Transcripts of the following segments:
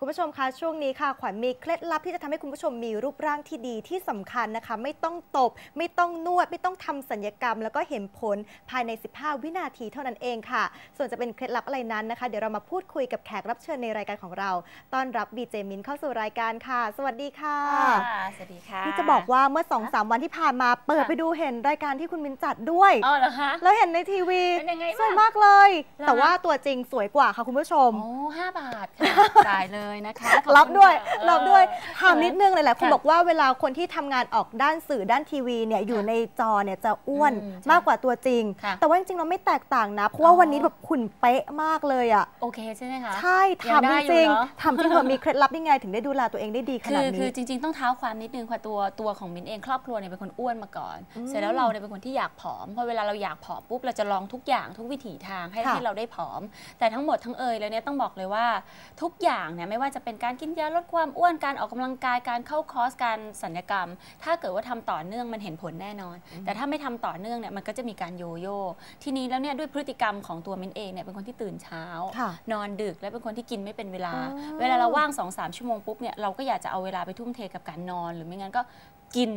คุณผู้ชมคะช่วงนี้ค่ะ ขวัญมีเคล็ดลับที่จะทำให้คุณผู้ชมมีรูปร่างที่ดีที่สำคัญนะคะ ไม่ต้องตบ ไม่ต้องนวด ไม่ต้องทำสัญญกรรม แล้วก็เห็นผลภายใน 15 วินาทีเท่านั้นเองค่ะ ส่วนจะเป็นเคล็ดลับอะไรนั้นนะคะ เดี๋ยวเรามาพูดคุยกับแขกรับเชิญในรายการของเราต้อนรับบีเจมินเข้าสู่รายการค่ะ สวัสดีค่ะค่ะสวัสดีค่ะที่จะบอกว่าเมื่อ2อสวันที่ผ่านมาเปิดค่ะไปดูเห็นรายการที่คุณมินจัดด้วยอ๋อเหรอคะแล้วเห็นในทีวีเป็นยังไงบ้างสวยมากเลยเหรอแต่ว่าตัวจริงสวยกว่าค่ะคุณผู้ชมโอ้ห้าบาทค่ะจ่ายเลยนะคะขอรับคุณด้วยค่ะรับด้วยเออถามนิดนึงหลายๆคนค่ะบอกว่าเวลาคนที่ทำงานออกด้านสื่อด้านทีวีเนี่ยอยู่ในจอเนี่ยจะอ้วนอืมใช่มากกว่าตัวจริงค่ะแต่ว่าจริงๆเราไม่แตกต่างนะ เพราะว่าอ๋อวันนี้แบบหุ่นเป๊ะมากเลยอะโอเคใช่ไหมคะใช่ยัถามงได้จอยู่ริงเนอะๆถามจริงว่ามีเคล็ดลับยังไงถึงได้ดูแลตัวเองได้ดีขคืนาดอคืนี้อจริง ๆต้องเท้าความนิดนึงค่ะตัวตัวของมินเองครอบครัวเนี่ยเป็นคนอ้วนมาก่อนอืมเสร็จแล้วเราเนี่ยเป็นคนที่อยากผอมพอเวลาเราอยากผอมปุ๊บเราจะลองทุกอย่างทุกวิถีทางให้ค่ะให้เราได้ผอม แต่ทั้งหมดทั้งเอยแล้วเนี่ยต้องบอกเลยว่าทุกอย่างเนี่ยไม่ว่าจะเป็นการกินยาลดความอ้วนการออกกำลังกายการเข้าคอร์สการสัญญกรรม ถ้าเกิดว่าทำต่อเนื่องมันเห็นผลแน่นอน แต่ถ้าไม่ทำต่อเนื่องเนี่ยมันก็จะมีการโยโย่ทีนี้แล้วเนี่ยด้วยพฤติกรรมของตัวมินเองเนี่ยเป็นคนที่ตื่นเช้าค่ะนอนดึกและเป็นคนที่กินไม่เป็นเวลาอ๋อเวลาเราว่าง2อสชั่วโมงปุ๊บเนี่ยเราก็อยากจะเอาเวลาไปทุ่มเทกับการนอน หรือไม่งั้นก็กิน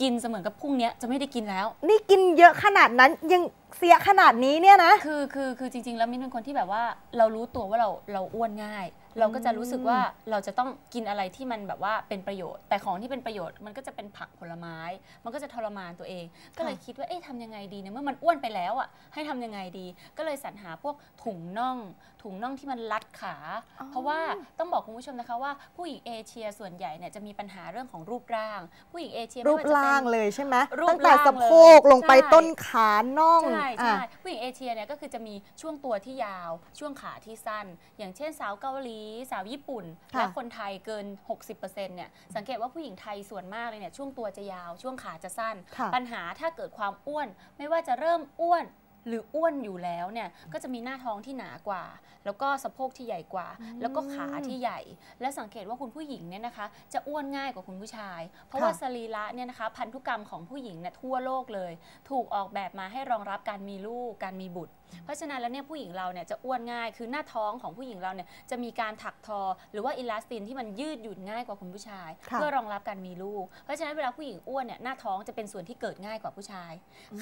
กินเสมือนกับพรุ่งเนี้ยจะไม่ได้กินแล้ว นี่กินเยอะขนาดนั้นยังเสียขนาดนี้เนี่ยนะ คือคือคือจริง ๆ แล้วมิ้นเป็นคนที่แบบว่าเรารู้ตัวว่าเราเราอ้วนง่ายเราก็จะรู้สึกว่าเราจะต้องกินอะไรที่มันแบบว่าเป็นประโยชน์ แต่ของที่เป็นประโยชน์มันก็จะเป็นผักผลไม้ มันก็จะทรมานตัวเอง ก็เลยคิดว่าเอ๊ะทำยังไงดีเนี่ยเมื่อมันอ้วนไปแล้วอะให้ทำยังไงดี ก็เลยสรรหาพวกถุงน่อง ถุงน่องที่มันรัดขาอ๋อเพราะว่าต้องบอกคุณผู้ชมนะคะว่าผู้หญิงเอเชียส่วนใหญ่เนี่ยจะมีปัญหาเรื่องของรูปร่าง ผู้หญิงเอเชียรูไม่ปว่าจะเป็นร่างเลยใช่ไหมรูปตั้งแต่ร่างสะโพกเลยลงไปใช่ต้นขาน่องใช่ใช่อะผู้หญิงเอเชียเนี่ยก็คือจะมีช่วงตัวที่ยาว ช่วงขาที่สั้น อย่างเช่นสาวเกาหลีสาวญี่ปุ่นค่ะและคนไทยเกิน 60%เนี่ยสังเกตว่าผู้หญิงไทยส่วนมากเลยเนี่ยช่วงตัวจะยาวช่วงขาจะสั้นค่ะปัญหาถ้าเกิดความอ้วน ไม่ว่าจะเริ่มอ้วน หรืออ้วนอยู่แล้วเนี่ยก็จะมีหน้าท้องที่หนากว่า แล้วก็สะโพกที่ใหญ่กว่า แล้วก็ขาที่ใหญ่ และสังเกตว่าคุณผู้หญิงเนี่ยนะคะ จะอ้วนง่ายกว่าคุณผู้ชาย เพราะว่าค่ะสรีระเนี่ยนะคะ พันธุกรรมของผู้หญิงเนี่ยทั่วโลกเลย ถูกออกแบบมาให้รองรับการมีลูกการมีบุตร เพราะฉะนั้นแล้วเนี่ยผู้หญิงเราเนี่ยจะอ้วนง่าย คือหน้าท้องของผู้หญิงเราเนี่ยจะมีการถักทอ หรือว่าอิลาสตินที่มันยืดหยุ่นง่ายกว่าคุณผู้ชายค่ะเพื่อรองรับการมีลูก เพราะฉะนั้นเวลาผู้หญิงอ้วนเนี่ยหน้าท้องจะเป็นส่วนที่เกิดง่ายกว่าผู้ชาย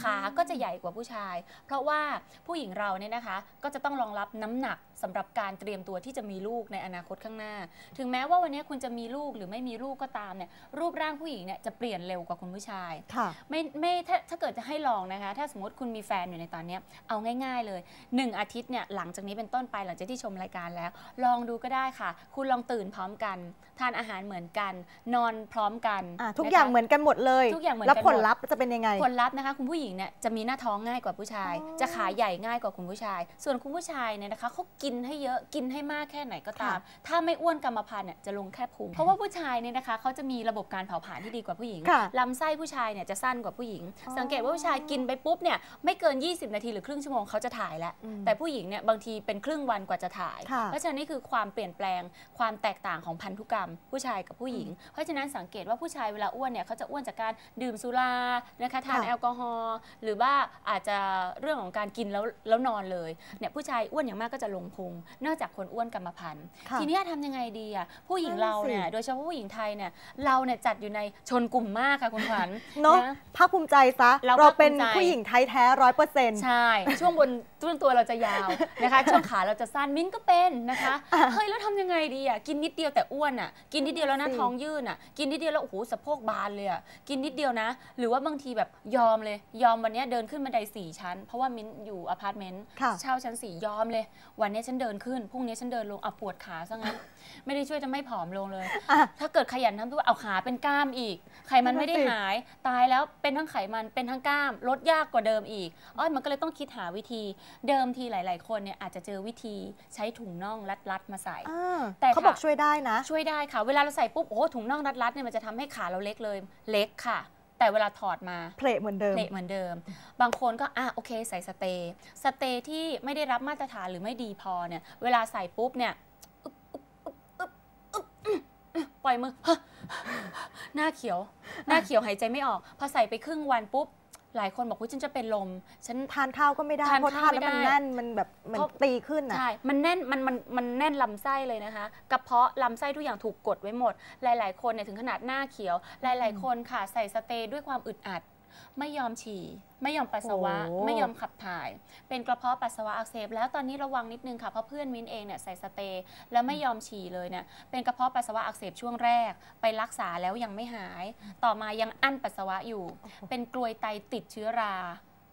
ขาก็จะใหญ่กว่าผู้ชายเพราะว่าผู้หญิงเราเนี่ยนะคะ ก็จะต้องรองรับน้ำหนักสำหรับการเตรียมตัวที่จะมีลูกในอนาคตข้างหน้า ถึงแม้ว่าวันนี้คุณจะมีลูกหรือไม่มีลูกก็ตามเนี่ยรูปร่างผู้หญิงเนี่ยจะเปลี่ยนเร็วกว่าคุณผู้ชายค่ะไม่ไม่ถ้าถ้าเกิดจะให้ลองนะคะ ถ้าสมมติคุณมีแฟนอยู่ในตอนเนี้ยเอาง่าย ๆ เลย 1 อาทิตย์เนี่ยหลังจากนี้เป็นต้นไปหลังจากที่ชมรายการแล้ว ลองดูก็ได้ค่ะ คุณลองตื่นพร้อมกัน ทานอาหารเหมือนกัน นอนพร้อมกันอะทุกนะคะอย่างเหมือนกันหมดเลยทุกอย่างเหมือนแล้วกันผหมลดลัพธ์จะเป็นยังไงผลลัพธ์นะคะคุณผู้หญิงเนี่ยจะมีหน้าท้องง่ายกว่าผู้ชายอ๋อจะขาใหญ่ง่ายกว่าคุณผู้ชาย ส่วนคุณผู้ชายเนี่ยนะคะเขากินให้เยอะกินให้มากแค่ไหนก็ตามค่ะถ้าไม่อ้วนกรรมพันธุ์เนี่ยจะลงแค่พุงเพราะว่าผู้ชายเนี่ยนะคะเขาจะมีระบบการเผาผลาญที่ดีกว่าผู้หญิงค่ะลำไส้ผู้ชายเนี่ยจะสั้นกว่าผู้หญิงอ๋อสังเกตว่าผู้ชายกินไปปุ๊บเนี่ยไม่เกิน 20 นาทีหรือครึ่งชั่วโมงเขาจะถ่ายแล้วอืมแต่ผู้หญิงเนี่ยบางทีเป็นครึ่งวันกว่าจะถ่ายค่ะเพราะฉะนั้นนี่คือความเปลี่ยนแปลงความแตกต่างของพันธุกรรม ผู้ชายกับผู้หญิง เพราะฉะนั้นสังเกตว่าผู้ชายเวลาอ้วนเนี่ยเขาจะอ้วนจากการดื่มสุรานะคะทานค่ะแอลกอฮอล์หรือว่าอาจจะเรื่องของการกินแล้วแล้วนอนเลยเนี่ยผู้ชายอ้วนอย่างมากก็จะลงพุงเนื่องจากคนอ้วนกรรมพันธุ์ค่ะทีเนี้ยทำยังไงดีอะผู้หญิงนั่นเราสิเนี่ยโดยเฉพาะผู้หญิงไทยเนี่ยเราเนี่ยจัดอยู่ในชนกลุ่มมากค่ะคุณขวัญเนาะนะภาคภูมิใจซะเราเราเป็นภาคภูมิใจผู้หญิงไทยแท้ร้อยเปอร์เซ็นต์ใช่ ช่วงบนต้นตัวเราจะยาวนะคะช่วงขาเราจะสั้นมิ้นก็เป็นนะคะเฮ้ยแล้วทำยังไงดีอะกินนิดเดียวแต่อ้วนอะกินนิดเดียวแล้วหน้าสิท้องยื่นอะกินนิดเดียวแล้วโอ้โหสะโพกบานเลยอะกินนิดเดียวนะ หรือว่าบางทีแบบยอมเลย ยอมวันเนี้ยเดินขึ้นบันไดสี่ชั้นเพราะว่ามิ้นอยู่อพาร์ตเมนต์ค่ะเช่าชั้นสี่ยอมเลย วันเนี้ยฉันเดินขึ้นพรุ่งนี้ฉันเดินลงเอาปวดขาซะงั้น ไม่ได้ช่วยจะไม่ผอมลงเลยอะถ้าเกิดขยันทำตัวเอาขาเป็นกล้ามอีก ไขมันไม่ได้นั่นน่ะสิหาย ตายแล้วเป็นทั้งไขมันเป็นทั้งกล้าม ลดยากกว่าเดิมอีกอ้อยมันก็เลยต้องคิดหาวิธี เดิมทีหลาย ๆ คนเนี่ยอาจจะเจอวิธีใช้ถุงน่องรัดๆมาใส่อ่าแต่เขาบอกค่ะช่วยได้นะ ช่วยได้ค่ะ เวลาเราใส่ปุ๊บโอ้โหถุงน่องรัดๆเนี่ยมันจะทำให้ขาเราเล็กเลยเล็กค่ะ แต่เวลาถอดมาเพลทเหมือนเดิมเละเหมือนเดิม บางคนก็อะโอเคใส่สเตย์สเตย์ที่ไม่ได้รับมาตรฐานหรือไม่ดีพอเนี่ย เวลาใส่ปุ๊บเนี่ยอึ๊บอึ๊บอึ๊บอึ๊บอึ๊บอึ๊บปล่อยมือหน้าเขียว หน้าเขียวหายใจไม่ออก พอใส่ไปครึ่งวันปุ๊บ หลายคนบอกว่าฉันจะเป็นลม ฉัน ทานข้าวก็ไม่ได้ทานเพราะข้าทาวนแล้วมันไม่ได้ แน่นมันแบบเหมันเพราะตีขึ้นอะ ใช่ มันแน่น มัน มัน มันแน่นลำไส้เลยนะคะ กระเพาะลำไส้ทุกอย่างถูกกดไว้หมด หลาย ๆ คนเนี่ยถึงขนาดหน้าเขียว หลาย ๆ คนค่ะใส่สเตย์ด้วยความอึดอัด ไม่ยอมฉี่ ไม่ยอมปัสสาวะโอ้ไม่ยอมขับถ่าย เป็นกระเพาะปัสสาวะอักเสบแล้วตอนนี้ระวังนิดนึงค่ะเพราะเพื่อนมิ้นเองเนี่ยใส่สเตย์แล้วไม่ยอมฉี่เลยเนี่ยเป็นกระเพาะปัสสาวะอักเสบช่วงแรก ไปรักษาแล้วยังไม่หาย ต่อมายังอั้นปัสสาวะอยู่ เป็นกลวยไตติดเชื้อรา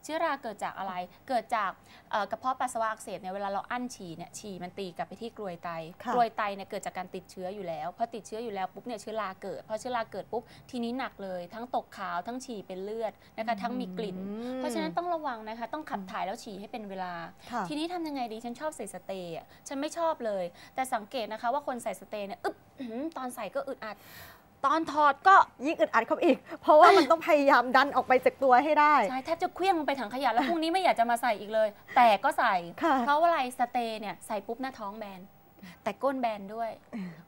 เชื้อราเกิดจากอะไร เกิดจากเอ่อกระเพาะปัสสาวะอักเสบเนี่ยเวลาเราอั้นฉี่เนี่ยฉี่มันตีกลับไปที่กลวยไตค่ะกลวยไตเนี่ยเกิดจากการติดเชื้ออยู่แล้ว พอติดเชื้ออยู่แล้วปุ๊บเนี่ยเชื้อราเกิด พอเชื้อราเกิดปุ๊บทีนี้หนักเลย ทั้งตกขาวทั้งฉี่เป็นเลือดนะคะทั้งมีกลิ่นอืมเพราะฉะนั้นต้องระวังนะคะต้องขับถ่ายแล้วฉี่ให้เป็นเวลาค่ะทีนี้ทำยังไงดีฉันชอบใส่สเตย์อะฉันไม่ชอบเลย แต่สังเกตนะคะว่าคนใส่สเตย์เนี่ยอึ๊บอื้อหือตอนใส่ก็อึดอัด ตอนถอดก็ยิ่งอึดอัดเข้าไปอีก เพราะว่ามันต้องพยายามดันออกไปจากตัวให้ได้ใช่แทบจะเคลี้ยงลงไปถังขยะแล้วพรุ่งนี้ไม่อยากจะมาใส่อีกเลย แต่ก็ใส่ค่ะเพราะว่าอะไรสเตย์เนี่ยใส่ปุ๊บหน้าท้องแบนแต่ก้นแบนด้วย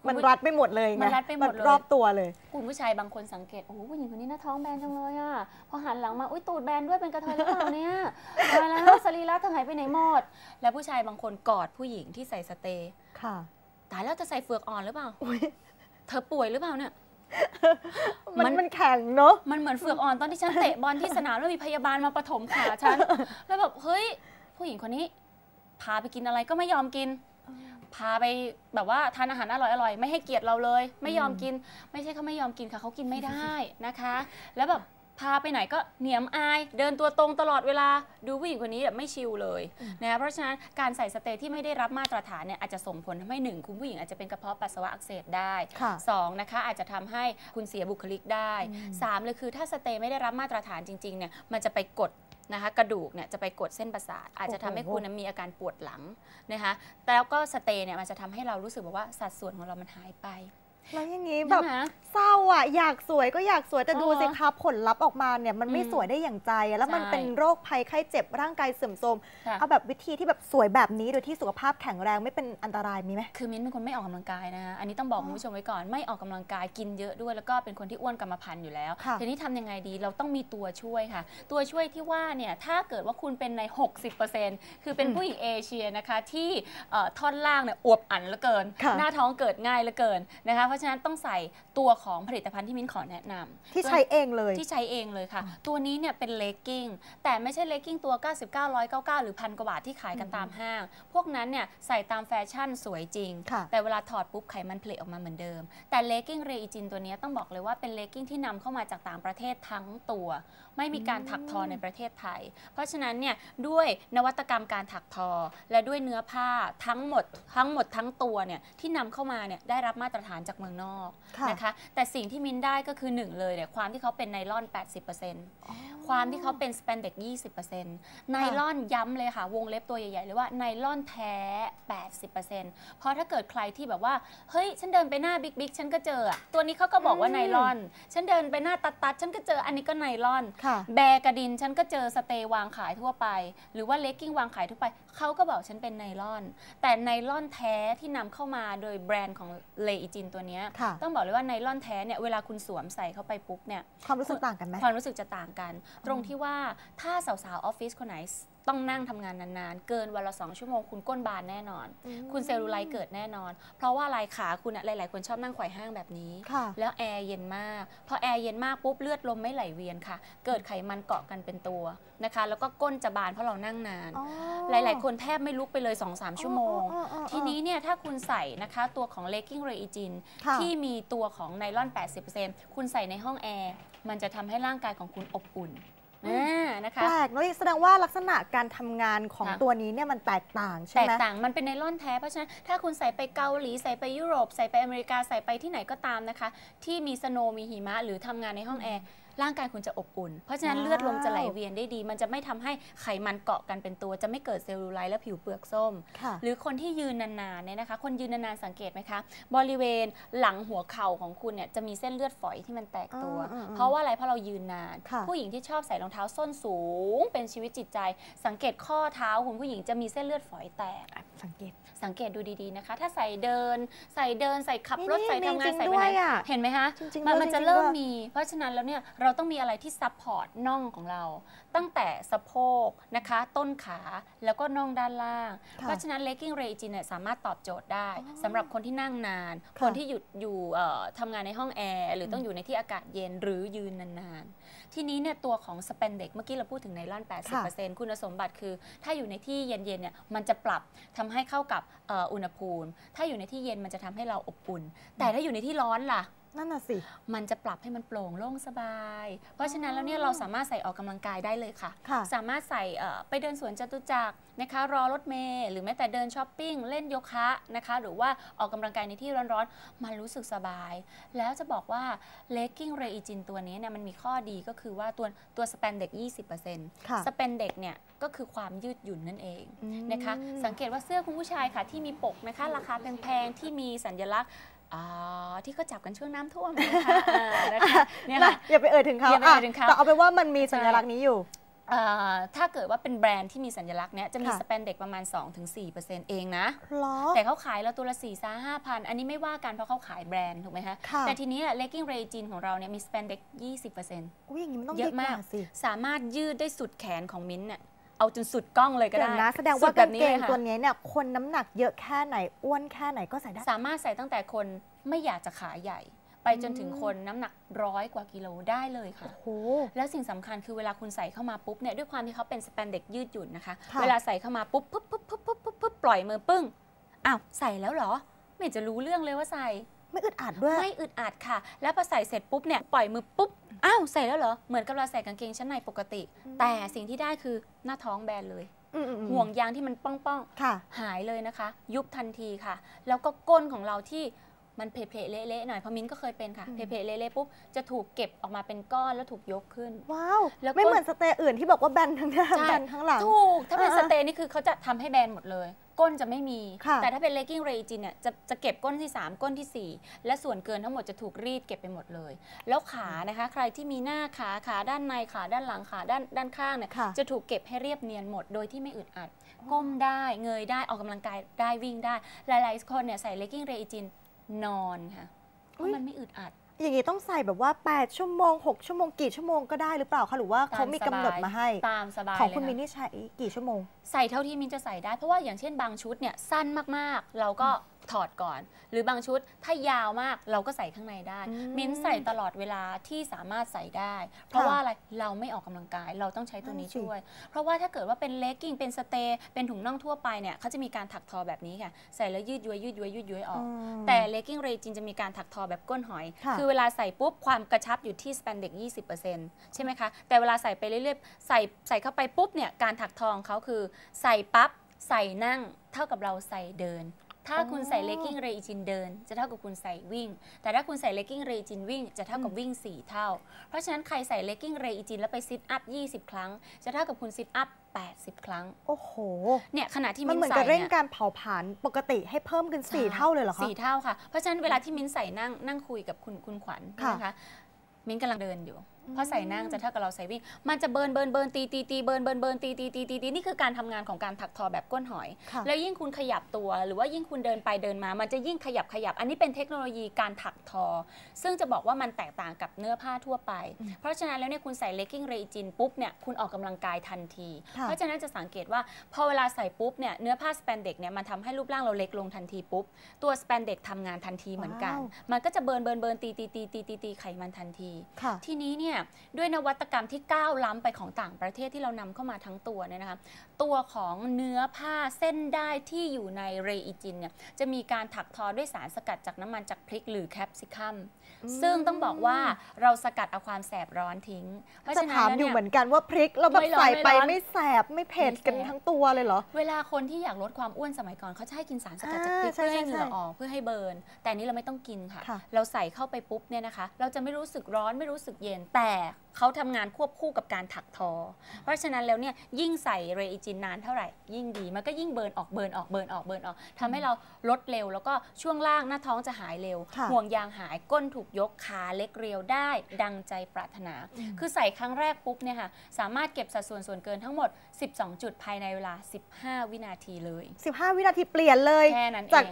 มันรัดไปหมดเลยไงมันรัดไปหมดเลยรอบตัวเลย คุณผู้ชายบางคนสังเกตโอ้โหผู้หญิงคนนี้หน้าท้องแบนจังเลยอะพอหันหลังมาอุ้ยตูดแบนด้วยเป็นกระเทยหรือเปล่าเนี่ยตายแล้วสรีระเธอหายไปไหนหมดแล้วผู้ชายบางคนกอดผู้หญิงที่ใส่สเตย์ค่ะตายแล้วจะใส่เฟือกอ่อนหรือเปล่าอุ๊ยเธอป่วยหรือเปล่าเนี่ย มันมันมันแข็งเนาะมันเหมือนเฟือกอ่อนตอนที่ฉันเตะบอลที่สนามแล้วมีพยาบาลมาประถมขาฉัน แล้วแบบเฮ้ย ผู้หญิงคนนี้ พาไปกินอะไรก็ไม่ยอมกิน พาไปแบบว่าทานอาหารอร่อยๆไม่ให้เกียรติเราเลย ไม่ยอมกิน ไม่ใช่เขาไม่ยอมกินค่ะเขากินไม่ได้นะคะ แล้วแบบ พาไปไหนก็เหนียมอาย เดินตัวตรงตลอดเวลาดูผู้หญิงคนนี้แบบไม่ชิลเลยนะคะเพราะฉะนั้นการใส่สเตย์ที่ไม่ได้รับมาตรฐานเนี่ยอาจจะส่งผลทำให้หนึ่งคุณผู้หญิงอาจจะเป็นกระเพาะปัสสาวะอักเสบได้ค่ะสองนะคะอาจจะทำให้คุณเสียบุคลิกได้สามเลยคือถ้าสเตย์ไม่ได้รับมาตรฐานจริงๆเนี่ยมันจะไปกดนะคะกระดูกเนี่ยจะไปกดเส้นประสาท อาจจะทำให้โอ้โหคุณมีอาการปวดหลังนะคะแล้วก็สเตย์เนี่ยมันจะทำให้เรารู้สึกแบบว่าสัดส่วนของเรามันหายไป แล้วอย่างนี้แบบใช่ไหมเศร้าอะอยากสวยก็อยากสวยแต่เออดูสิคะผลลัพธ์ออกมาเนี่ยมันไม่อืมสวยได้อย่างใจอะแล้วมันใช่เป็นโรคภัยไข้เจ็บร่างกายเสื่อมโทรมค่ะเอาแบบวิธีที่แบบสวยแบบนี้โดยที่สุขภาพแข็งแรงไม่เป็นอันตรายมีไหมคือมิ้นท์เป็นคนไม่ออกกำลังกายนะคะอันนี้ต้องบอกคุณผู้ชมไว้ก่อนไม่ออกกำลังกายกินเยอะด้วย แล้วก็เป็นคนที่อ้วนกรรมพันธุ์อยู่แล้วค่ะทีนี้ทำยังไงดีเราต้องมีตัวช่วยค่ะ ตัวช่วยที่ว่าเนี่ยถ้าเกิดว่าคุณเป็นใน 60%คือเป็นอืมผู้หญิงเอเชียนะคะที่เอ่อท่อนล่างเนี่ยอวบอันเหลือเกินค่ะหน้าท้องเกิดง่ายเหลือเกินนะคะเพราะฉะนั้นต้องใส่ตัวของผลิตภัณฑ์ที่มิ้นขอแนะนำที่ใช้เองเลยที่ใช้เองเลยค่ะ ตัวนี้เนี่ยเป็นเลกกิ้งแต่ไม่ใช่เลกกิ้งตัว 99 199 หรือพันกว่าบาทที่ขายกันตามห้าง พวกนั้นเนี่ยใส่ตามแฟชั่นสวยจริงค่ะแต่เวลาถอดปุ๊บไขมันเพลออกมาเหมือนเดิม แต่เลกกิ้งเรอิจินตัวเนี้ยต้องบอกเลยว่าเป็นเลกกิ้งที่นำเข้ามาจากต่างประเทศทั้งตัว ไม่มีการถักทอในประเทศไทย เพราะฉะนั้นเนี่ยด้วยนวัตกรรมการถักทอ และด้วยเนื้อผ้าทั้งหมดทั้งหมดทั้งตัวเนี่ยที่นำเข้ามาเนี่ยได้รับมาตรฐานจากเมืองนอกค่ะนะคะ แต่สิ่งที่มินได้ก็คือหนึ่งเลยเนี่ยความที่เขาเป็นไนลอน 80%ความที่เขาเป็นสเปนเด็ก20%ไนลอนย้ำเลยค่ะ วงเล็บตัวใหญ่ๆเลยว่าไนลอนแท้ 80%เพราะถ้าเกิดใครที่แบบว่า เฮ้ย ฉันเดินไปหน้าบิ๊กบิ๊กฉันก็เจออะตัวนี้เขาก็บอกว่าอืมไนลอน ฉันเดินไปหน้าตัดตัดๆฉันก็เจออันนี้ก็ไนลอนค่ะแบร์กระดินฉันก็เจอสเตย์วางขายทั่วไป หรือว่าเลกกิ้งวางขายทั่วไป เขาก็บอกฉันเป็นไนลอน แต่ไนลอนแท้ที่นำเข้ามาโดยแบรนด์ของเลอิจินตัวเนี้ยค่ะต้องบอกเลยว่าไนลอนแท้เนี่ยเวลาคุณสวมใส่เข้าไปปุ๊บเนี่ยความรู้สึกต่างกันไหมความรู้สึกจะต่างกัน ตรงที่ว่าถ้าสาวๆออฟฟิศคนไหน ต้องนั่งทำงานนานๆ เกินวันละสองชั่วโมงคุณก้นบานแน่นอนอืมคุณเซลลูไลท์เกิดแน่นอน เพราะว่าลายขาคุณอะหลาย ๆ คนชอบนั่งไขว่ห้างแบบนี้ค่ะแล้วแอร์เย็นมากพอแอร์เย็นมากปุ๊บเลือดลมไม่ไหลเวียนค่ะ เกิดไขมันเกาะกันเป็นตัวนะคะ แล้วก็ก้นจะบานเพราะเรานั่งนานอ๋อหลาย ๆ คนแทบไม่ลุกไปเลย2-3ชั่วโมงอ๋ออ๋ออ๋อทีนี้เนี่ยถ้าคุณใส่นะคะตัวของ legging r e i g i n ค่ะที่มีตัวของไนลอน 80%คุณใส่ในห้องแอร์มันจะทำให้ร่างกายของคุณอบอุ่น อ่านะคะแปลกเนอะแสดงว่าลักษณะการทำงานของค่ะตัวนี้เนี่ยมันแตกต่างใช่แตไหมกต่างมันเป็นไนลอนแท้เพราะฉะนั้นถ้าคุณใส่ไปเกาหลีใส่ไปยุโรปใส่ไปอเมริกาใส่ไปที่ไหนก็ตามนะคะ ที่มีสโนว์มีหิมะหรือทำงานในห้องแอร์ ร่างกายคุณจะอบอุ่น เพราะฉะนั้นว้าวเลือดลมจะไหลเวียนได้ดี มันจะไม่ทำให้ไขมันเกาะกันเป็นตัว จะไม่เกิดเซลลูไลท์และผิวเปลือกส้มค่ะหรือคนที่ยืนนานๆเนี่ยนะคะ คนยืนนานๆสังเกตไหมคะ บริเวณหลังหัวเข่าของคุณเนี่ยจะมีเส้นเลือดฝอยที่มันแตกตัวอืมอืมอืมเพราะว่าอะไรเพราะเรายืนนานค่ะผู้หญิงที่ชอบใส่รองเท้าส้นสูง เป็นชีวิตจิตใจ สังเกตข้อเท้าคุณผู้หญิงจะมีเส้นเลือดฝอยแตกสังเกตสังเกตดูดีๆนะคะ ถ้าใส่เดิน ใส่เดินใส่ขับรถนี่ใส่ทำงานมีจริงใส่ไปไหนด้วยอะเห็นไหมคะจริงๆมันด้วยมันจะจริงๆเริ่มด้วยมี เพราะฉะนั้นแล้วเนี่ยเราต้องมีอะไรที่ซับพอร์ตน่องของเรา ตั้งแต่สะโพกนะคะ ต้นขาแล้วก็น่องด้านล่างค่ะเพราะฉะนั้นเลกกิ้งเรจินเนี่ยสามารถตอบโจทย์ได้อ๋อสำหรับคนที่นั่งนานค่ะคนที่หยุดอยู่เอ่อทำงานในห้องแอร์หรือต้องอยู่ในที่อากาศเย็นหรือยืนนานๆ ทีนี้เนี่ยตัวของสเปนเด็กเมื่อกี้เราพูดถึงไนลอน 80%คุณสมบัติคือ ถ้าอยู่ในที่เย็นๆเนี่ยมันจะปรับทำให้เข้ากับเอ่ออุณหภูมิ ถ้าอยู่ในที่เย็นมันจะทำให้เราอบอุ่น แต่ถ้าอยู่ในที่ร้อนล่ะ นั่นน่ะสิ มันจะปรับให้มันโปร่งโล่งสบาย เพราะฉะนั้นแล้วเนี่ยเราสามารถใส่ออกกำลังกายได้เลยค่ะค่ะสามารถใส่เอ่อไปเดินสวนจตุจักรนะคะรอรถเมล์หรือแม้แต่เดินช้อปปิ้งเล่นโยคะนะคะหรือว่าออกกำลังกายในที่ร้อนๆ มันรู้สึกสบาย แล้วจะบอกว่าเลกกิ้งเรอิจินตัวนี้เนี่ยมันมีข้อดีก็คือว่าตัวตัวสเปนเด็ก 20%ค่ะสเปนเด็กเนี่ยก็คือความยืดหยุ่นนั่นเองอืมนะคะสังเกตว่าเสื้อคุณผู้ชายค่ะที่มีปกนะคะราคาแพงๆที่มีสัญลักษณ์ อ่าที่เขาจับกันช่วงน้ำท่วมนะคะอ่านะคะเนี่ยนะค่ะอย่าไปเอ่ยถึงเขาอย่าไปเอ่ยถึงเขาแต่เอาไปนว่ามันมีสัญใช่ลักษณ์นี้อยู่อ่าถ้าเกิดว่าเป็นแบรนด์ที่มีสัญลักษณ์เนี้ยจะมีค่ะสเปนเด็กประมาณ 2-4%เองนะเหรอแต่เขาขายเราตัวละ4 5 5 0 0อันนี้ไม่ว่ากันเพราะเขาขายแบรนด์ถูกไหมคะค่ะแต่ทีนี้เลกกิ้งเรจินของเราเนี่ยมีสเปนเด็ก20%อุ้ยอย่างนี้มันต้องเยดีอะกมาว่ากสิสามารถยืดได้สุดแขนของมิ้นท์เนี่ย เอาจนสุดกล้องเลยก็เดี๋ยได้วนะแสดงสุว่าแบกางบเกงลยค่ะตัวนี้เนี่ยคนน้ำหนักเยอะแค่ไหนอ้วนแค่ไหนก็ใส่ได้ สามารถใส่ตั้งแต่คนไม่อยากจะขาใหญ่ ไปจนถึงคนน้ำหนักร้อยกว่ากิโลได้เลยค่ะโอ้โหแล้วสิ่งสำคัญคือเวลาคุณใส่เข้ามาปุ๊บเนี่ยด้วยความที่เขาเป็นสแปนเด็กยืดหยุ่นนะคะค่ะเวลาใส่เข้ามาปุ๊บปุ๊บปุ๊บปุ๊บปุ๊บปุ๊บปุ๊บปล่อยมือปึ้งอ้าวใส่แล้วเหรอ ไม่เห็นจะรู้เรื่องเลยว่าใส่ ไม่อึดอัดด้วย ไม่อึดอัดค่ะ แล้วพอใส่เสร็จปุ๊บเนี่ยปล่อยมือปุ๊บอ้าวใส่แล้วเหรอเหมือนกับเราใส่กางเกงชั้นในปกติอืมแต่สิ่งที่ได้คือหน้าท้องแบนเลยอืมอืมอืมห่วงยางที่มันป้องป้องๆค่ะหายเลยนะคะ ยุบทันทีค่ะ แล้วก็ก้นของเราที่มันเพลๆเละๆหน่อยเพราะมิ้นก็เคยเป็นค่ะอืมเพลๆเละๆปุ๊บจะถูกเก็บออกมาเป็นก้อนแล้วถูกยกขึ้น ว้าวแล้วก็ไม่เหมือนสเตย์อื่นที่บอกว่าแบนทั้งหน้าใช่แบนทั้งหลังถูกถ้าเป็นอ่าสเตย์นี่คือเขาจะทำให้แบนหมดเลย ก้นจะไม่มี ค่ะแต่ถ้าเป็นเลกกิ้งเรจินเนี่ยจะจะเก็บก้นที่ 3 ก้นทีสี่ 4 และส่วนเกินทั้งหมดจะถูกรีดเก็บไปหมดเลย แล้วขานะคะ ใครที่มีหน้าขาขาด้านในขาด้านหลังขาด้านด้านข้างเนี่ยค่ะจะถูกเก็บให้เรียบเนียนหมดโดยที่ไม่อึดอัด ก้มได้เงยได้ออกกำลังกายได้วิ่งได้ หลายๆคนเนี่ยใส่เลกกิ้งเรจินนอนค่ะเพอุ๊ย ราะมันไม่อึดอัด อย่างนี้ต้องใส่แบบว่า 8 ชั่วโมง 6 ชั่วโมงกี่ชั่วโมงก็ได้หรือเปล่าคะหรือว่าเขามีกำหนดมาให้ตามสบายของเลยคุณค่ะมินนี่ใช้กี่ชั่วโมง ใส่เท่าที่มินจะใส่ได้เพราะว่าอย่างเช่นบางชุดเนี่ยสั้นมากๆ เราก็ ถอดก่อน หรือบางชุดถ้ายาวมากเราก็ใส่ข้างในได้อืมมินใส่ตลอดเวลาที่สามารถใส่ได้ เพราะค่ะว่าอะไรเราไม่ออกกำลังกายเราต้องใช้ตัวนี้นั่นสิช่วย เพราะว่าถ้าเกิดว่าเป็นเลกกิ้งเป็นสเตย์เป็นถุงน่องทั่วไปเนี่ยเขาจะมีการถักทอแบบนี้ค่ะ ใส่แล้วยืดย้วยยืดย้วยยืดย้วยออกอืมแต่เลกกิ้งเรจินจะมีการถักทอแบบก้นหอยค่ะคือเวลาใส่ปุ๊บความกระชับอยู่ที่สเปนเด็ก20%ใช่ไหมคะแต่เวลาใส่ไปเรื่อยๆใส่ใส่เข้าไปปุ๊บเนี่ยการถักทอของเขาคือ ใส่ปั๊บใส่นั่งเท่ากับเราใส่เดิน ถ้าคุณใส่เลกกิ้งเรจินเดิน จะเท่ากับคุณใส่วิ่ง แต่ถ้าคุณใส่เลกกิ้งเรจินวิ่ง จะเท่ากับวิ่ง 4 เท่า เพราะฉะนั้นใครใส่เลกกิ้งเรจินแล้วไปซิทอัพ 20 ครั้ง จะเท่ากับคุณซิทอัพ 80 ครั้ง โอ้โห เนี่ยขณะที่มันมิ้นเหมือนใส่กับเร่งเนี่ยการเผาผลาญปกติให้เพิ่มกันสี่เท่าเลยเหรอคะสี่เท่าค่ะ เพราะฉะนั้นเวลาที่มิ้นใส่นั่งนั่งคุยกับคุณคุณขวัญค่ะนะคะ มิ้นกำลังเดินอยู่ เพราะใส่นั่งจะเท่ากับเราใส่วิ่ง มันจะเบิร์นเบิร์นเบิร์นตีตีตีเบิร์นเบิร์นเบิร์นตีตีตีตีตีนี่คือการทำงานของการถักทอแบบก้นหอยค่ะแล้วยิ่งคุณขยับตัว หรือว่ายิ่งคุณเดินไปเดินมา มันจะยิ่งขยับขยับ อันนี้เป็นเทคโนโลยีการถักทอ ซึ่งจะบอกว่ามันแตกต่างกับเนื้อผ้าทั่วไปอืมเพราะฉะนั้นแล้วเนี่ยคุณใส่เลกกิ้งเรจินปุ๊บเนี่ยคุณออกกำลังกายทันทีค่ะเพราะฉะนั้นจะสังเกตว่าพอเวลาใส่ปุ๊บเนี่ยเนื้อผ้าสเปนเด็กเนี่ยมันทำให้รูปร่างเราเล็กลงทันทีปุ๊บตัวสเปนเด็กทำงานทันทีเหมือนกันว้าวมันก็จะเบิร์นเบิร์นเบิร์นตีตีตีตีตีตีไขมันทันทีค่ะทีนี้เนี่ยด้วยนวัตกรรมที่ก้าวล้ำไปของต่างประเทศที่เรานำเข้ามาทั้งตัวเนี่ยนะคะตัวของเนื้อผ้าเส้นได้ที่อยู่ในเรอิจินเนี่ยจะมีการถักทอด้วยสารสกัดจากน้ำมันจากพริกหรือแคปซิคัมอืมซึ่งต้องบอกว่าเราสกัดเอาความแสบร้อนทิ้งเพราะจะฉะนั้นถามแล้วอยู่เนี่ยเหมือนกันว่าพริกเราแบบไม่ร้อนใส่ไปไม่ร้อนไม่แสบไม่เผ็ดไม่แสบกันทั้งตัวเลยเหรอ เวลาคนที่อยากลดความอ้วนสมัยก่อนเขาจะให้กินสารสกัดจากอ่าพริกใช่เพื่อให้ใช่เหงื่อใช่ออกเพื่อให้เบิร์นแต่อันนี้เราไม่ต้องกินค่ะค่ะ เราใส่เข้าไปปุ๊บเนี่ยนะคะ เราจะไม่รู้สึกร้อนไม่รู้สึกเย็นแต่เขาทำงานควบคู่กับการถักทอ เพราะฉะนั้นแล้วเนี่ยยิ่งใส่เรอิจินนานเท่าไหร่ ยิ่งดีมันก็ยิ่งเบิร์นออกเบิร์นออกเบิร์นออกเบิร์นออกทำให้เราลดเร็ว แล้วก็ช่วงล่างหน้าท้องจะหายเร็วค่ะห่วงยางหายก้นถูกยกขาเล็กเรียวได้ ดังใจปรารถนา คือใส่ครั้งแรกปุ๊บเนี่ยค่ะสามารถเก็บสัดส่วนส่วนเกินทั้งหมด 12 จุดภายในเวลา 15 วินาทีเลย 15 วินาทีเปลี่ยนเลยแค่นั้นเอจากง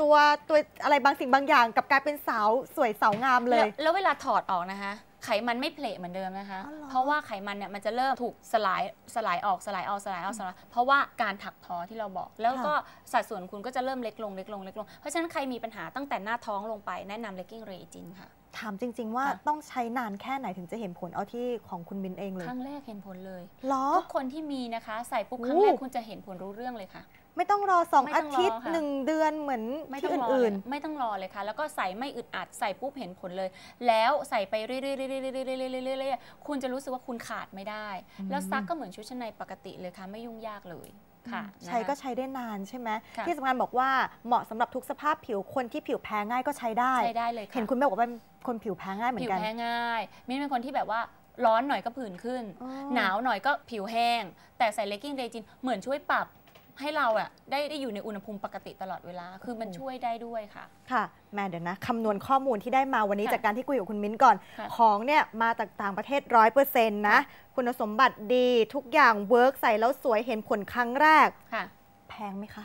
ตัวตัวอะไรบางสิ่งบางอย่างกับกลายเป็นสาวสวยสาวงามเลแล้วยแล้วเวลาถอดออกนะคะ ไขมันไม่เพลทเหมือนเดิมนะคะอ๋อเหรอเพราะว่าไขมันเนี่ยมันจะเริ่มถูกสลายสลายออกสลายออกสลายออกสลายเพราะว่าการถักทอที่เราบอก แล้วก็สัดส่วนคุณก็จะเริ่มเล็กลงเล็กลงเล็กลง เพราะฉะนั้นใครมีปัญหาตั้งแต่หน้าท้องลงไปแนะนำเลกกิ้งเรจินค่ะถามจริง ๆ ว่าค่ะต้องใช้นานแค่ไหนถึงจะเห็นผลเอาที่ของคุณมินเองเลยครั้งแรกเห็นผลเลยเหรอทุกคนที่มีนะคะ ใส่ปุ๊บโอ้ครั้งแรกคุณจะเห็นผลรู้เรื่องเลยค่ะ ไม่ต้องรอสองไม่อาต้องรอทิตย์ค่ะหนึ่งเดือนเหมือนไม่ที่ต้องรอเลอื่ยนไม่ต้องรอเลยค่ะ แล้วก็ใส่ไม่อึดอัดใส่ปุ๊บเห็นผลเลย แล้วใส่ไปเรื่อยๆเรื่อยๆเรื่อยๆเรื่อยๆเรื่อยๆคุณจะรู้สึกว่าคุณขาดไม่ได้อืมแล้วซักก็เหมือนชุดชั้นในปกติเลยค่ะไม่ยุ่งยากเลยๆค่ะใช้นะคะก็ใช้ได้นานใช่ไหมค่ะที่สำคัญบอกว่าเหมาะสำหรับทุกสภาพผิวคนที่ผิวแพ้ง่ายก็ใช้ได้ใช้ได้เลยค่ะเห็นคุณแม่บอกว่าเป็นคนผิวแพ้ง่ายเหมือผินวกันแพ้ง่ายมิ้นเป็นคนที่แบบว่าร้อนหน่อยก็ผื่นขึ้นอ๋อหนาวหน่อยก็ผิวแห้ง แต่ใส่เลกกิ้งเรจินเหมือนช่วยปรับ ให้เราอะได้ได้อยู่ในอุณหภูมิปกติตลอดเวลา คือมันช่วยได้ด้วยค่ะ ค่ะแม่เดี๋ยวนะคำนวณข้อมูลที่ได้มาวันนี้ค่ะจากการที่คุยกับคุณมิ้นก่อน ค่ะของเนี่ยมาจากต่างประเทศร้อยเปอร์เซ็นต์นะ คุณสมบัติดีทุกอย่างเวิร์กใส่แล้วสวยเห็นผลครั้งแรก ค่ะ แพงไหมคะ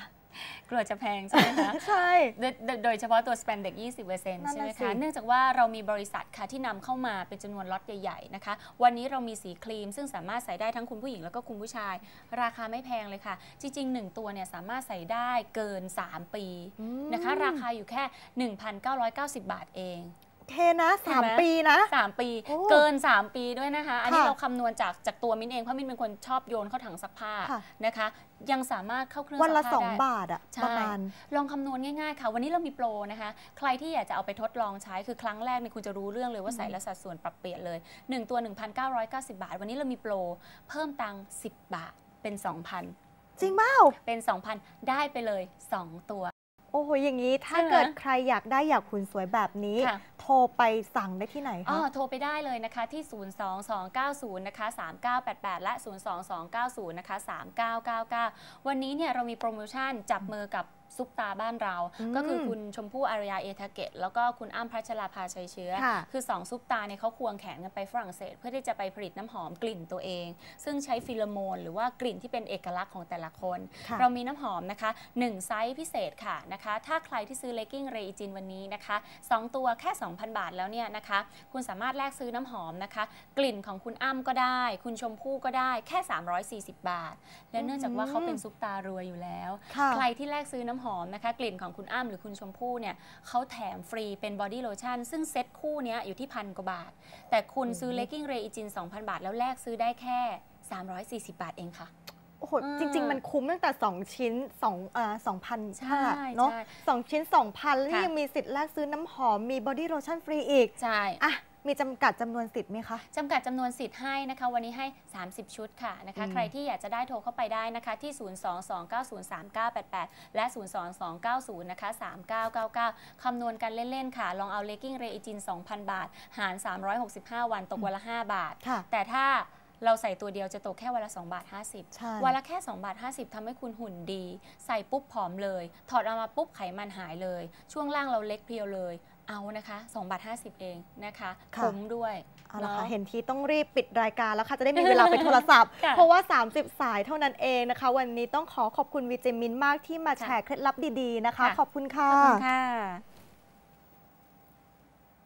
กลัวจะแพงใช่ไหมคะ ใช่ โดยโดยโดยเฉพาะตัว spandex 20%นั่นใช่ไหมน่ะสิคะ เนื่องจากว่าเรามีบริษัทค่ะที่นำเข้ามาเป็นจำนวนล็อตใหญ่ๆนะคะ วันนี้เรามีสีครีม ซึ่งสามารถใส่ได้ทั้งคุณผู้หญิงแล้วก็คุณผู้ชาย ราคาไม่แพงเลยค่ะ จริง ๆ 1 ตัวเนี่ยสามารถใส่ได้เกิน 3 ปีอืมนะคะ ราคาอยู่แค่ 1,990 บาทเองโอ เคนะสามเห็นไหมปีนะ3ปีโอ้เกิน 3 ปีด้วยนะคะ อันนี้ค่ะเราคำนวณจากจากตัวมิ้นเองเพราะมิ้นเป็นคนชอบโยนเข้าถังซักผ้าค่ะนะคะ ยังสามารถเข้าเครื่องวันละซักสผ้าองได้บาทอะใช่ประมาณลองคำนวณง่ายๆค่ะ วันนี้เรามีโปรนะคะ ใครที่อยากจะเอาไปทดลองใช้คือครั้งแรกเนี่ยคุณจะรู้เรื่องเลยว่าใส่และสัดส่วนปรับเปลี่ยนเลย 1 ตัว 1,990 บาท วันนี้เรามีโปรเพิ่มตังค์10 บาทเป็น 2,000จริงเปล่าเป็น 2,000 ได้ไปเลย 2 ตัว โอ้โห อย่างนี้ถ้าใช่ไหมเกิดใครอยากได้อยากหุ่นสวยแบบนี้ค่ะโทรไปสั่งได้ที่ไหนอ๋อคะโทรไปได้เลยนะคะที่ 02290 นะคะ 3988 และ 02290 นะคะ 3999 วันนี้เนี่ยเรามีโปรโมชั่นจับมือกับ ซุปตาบ้านเราอืมก็คือคุณชมพู่อารยาเอทาเกต แล้วก็คุณอ้ำพัชราภาชัยเชื้อค่ะคือสองซุปตาเนี่ยเขาควงแขนกันไปฝรั่งเศส เพื่อที่จะไปผลิตน้ำหอมกลิ่นตัวเอง ซึ่งใช้ฟิโลโมน หรือว่ากลิ่นที่เป็นเอกลักษณ์ของแต่ละคนค่ะเรามีน้ำหอมนะคะ 1 ไซส์พิเศษค่ะนะคะ ถ้าใครที่ซื้อเลกกิ้งเรจินวันนี้นะคะ 2 ตัวแค่ 2,000 บาทแล้วเนี่ยนะคะ คุณสามารถแลกซื้อน้ำหอมนะคะ กลิ่นของคุณอ้ำก็ได้ คุณชมพู่ก็ได้แค่ 340 บาท และเนื่องจากว่าเขาเป็นซุปตารวยอยู่แล้วค่ะใครที่แลกซื้อน้ำหอมนะคะกลิ่นของคุณอ้ำหรือคุณชมพู่เนี่ยเขาแถมฟรีเป็นบอดี้โลชั่นซึ่งเซ็ตคู่เนี้ยอยู่ที่พันกว่าบาท แต่คุณซื้อเลกกิ้งเรจิน 2,000 บาท แล้วแลกซื้อได้แค่ 340 บาทเองค่ะโอ้โหอืมจริง ๆ มันคุ้มตั้งแต่ 2 ชิ้น2อ่า2,000ใช่เนาะใช่สองชิ้น 2,000 แล้วค่ะยังมีสิทธิ์แลกซื้อน้ำหอมมีบอดี้โลชั่นฟรีอีก ใช่ อะ มีจำกัดจำนวนสิทธิ์ไหมคะจำกัดจำนวนสิทธิ์ให้นะคะ วันนี้ให้ 30 ชุดค่ะนะคะอืมใครที่อยากจะได้โทรเข้าไปได้นะคะที่ 022903988 และ 02290นะคะ3999คำนวณกันเล่น ๆ ค่ะ ลองเอาเลกกิ้งเรจิน 2,000 บาท หาร 365 วันตกวันละ 5 บาทค่ะแต่ถ้าเราใส่ตัวเดียวจะตกแค่วันละ2บาท50ใช่วันละแค่2บาท50ทำให้คุณหุ่นดี ใส่ปุ๊บผอมเลย ถอดออกมาปุ๊บไขมันหายเลย ช่วงล่างเราเล็กเพรียวเลย เอานะคะ2บาท50 เองนะคะค่ะคุ้มด้วยเอาละค่ะเนาะเห็นทีต้องรีบปิดรายการแล้วค่ะ จะได้มีเวลาไปโทรศัพท์ค่ะเพราะว่า 30 สายเท่านั้นเองนะคะ วันนี้ต้องขอขอบคุณวีเจมินมากที่มาค่ะแชร์เคล็ดลับดีๆนะคะค่ะขอบคุณค่ะขอบคุณค่ะ